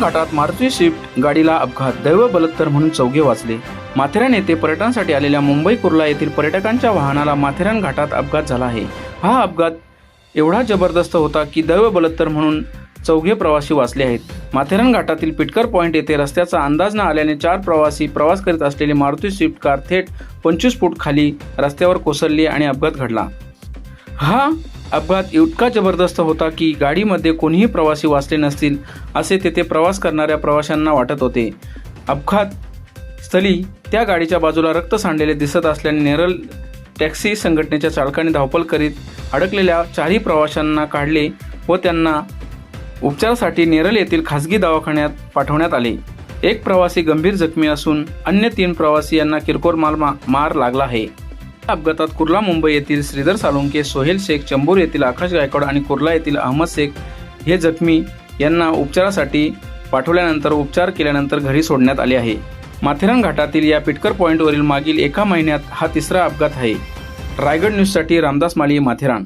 घाटात मारुती स्विफ्ट गाडीला अपघात. दैव बलत्तर म्हणून चौघे वाचले. माथेरान येथे पर्यटनासाठी आलेल्या मुंबई कुर्ला येथील पर्यटकांच्या वाहनाला माथेरान घाटात अपघात झाला आहे. हा अपघात एवढा जबरदस्त होता की दैव बलत्तर म्हणून चौघे प्रवासी वाचले आहेत. माथेरान घाटातील पिटकर पॉईंट येथे रस्त्याचा अंदाज न आल्याने चार प्रवासी प्रवास करीत असलेली मारुती स्विफ्ट कार थेट पंचवीस फूट खाली रस्त्यावर कोसळली आणि अपघात घडला. हा अपघात इतका जबरदस्त होता की गाडीमध्ये कोणीही प्रवासी वाचले नसतील असे तेथे प्रवास करणाऱ्या प्रवाशांना वाटत होते. अपघात स्थळी त्या गाडीच्या बाजूला रक्त सांडलेले दिसत असल्याने नेरल टॅक्सी संघटनेच्या चालकाने धावपळ करीत अडकलेल्या चारही प्रवाशांना काढले व त्यांना उपचारासाठी नेरल येथील खासगी दवाखान्यात पाठवण्यात आले. एक प्रवासी गंभीर जखमी असून अन्य तीन प्रवासी यांना किरकोळ माल मार लागला आहे. अपघातात कुर्ला मुंबई येथील श्रीधर साळुंके सोहेल शेख चंबूर येथील आकाश गायकवाड आणि कुर्ला येथील अहमद शेख हे जखमी यांना उपचारासाठी पाठवल्यानंतर उपचार केल्यानंतर घरी सोडण्यात आले आहे. माथेरान घाटातील या पिटकर पॉईंटवरील मागील एका महिन्यात हा तिसरा अपघात आहे. रायगड न्यूजसाठी रामदास माली माथेरान.